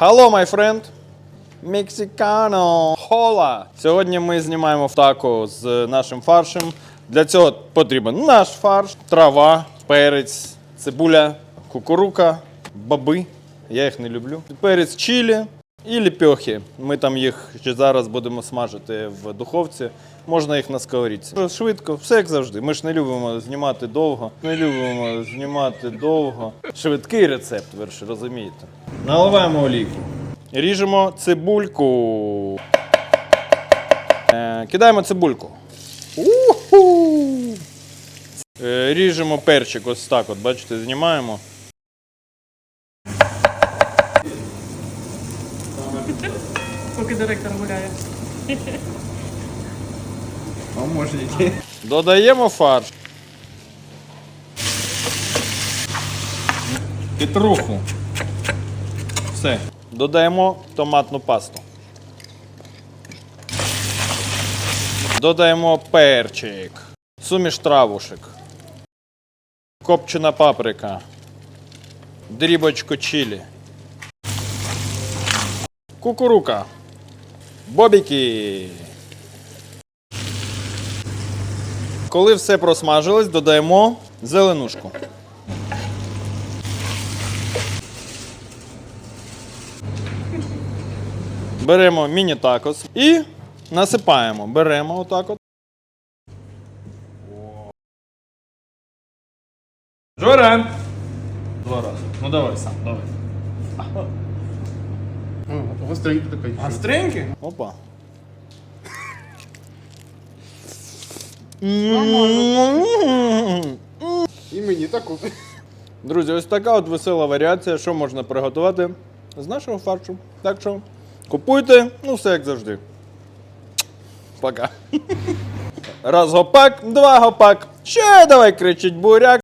Hello, my friend. Мексикано. Хола. Сьогодні ми знімаємо тако з нашим фаршем. Для цього потрібен наш фарш, трава, перець, цибуля, кукурука, баби. Я їх не люблю. Перець чилі і ліпьохи. Ми там їх ще зараз будемо смажити в духовці. Можна їх на сковорідці. Швидко, все як завжди. Ми ж не любимо знімати довго. Не любимо знімати довго. Швидкий рецепт, ви ж розумієте. Наливаємо олійку. Ріжемо цибульку. Е, кидаємо цибульку. Е, ріжемо перчик ось так, от, бачите, знімаємо. Поки директор гуляє. Помощники. Додаємо фарш. Петруху. Все. Додаємо томатну пасту. Додаємо перчик. Суміш травушек. Копчена паприка. Дрібочку чилі. Кукурука. Бобіки. Коли все просмажилось, додаємо зеленушку. Беремо міні-такос і насипаємо. Беремо отак от. Жора! Два рази. Ну давай сам, давай. Гостренький такой. Гостренький? Опа. І мені таку. Друзі, ось така от весела варіація, що можна приготувати з нашого фаршу. Так що купуйте, ну все як завжди. Пока. Раз гопак, два гопак. Ще давай кричить буряк.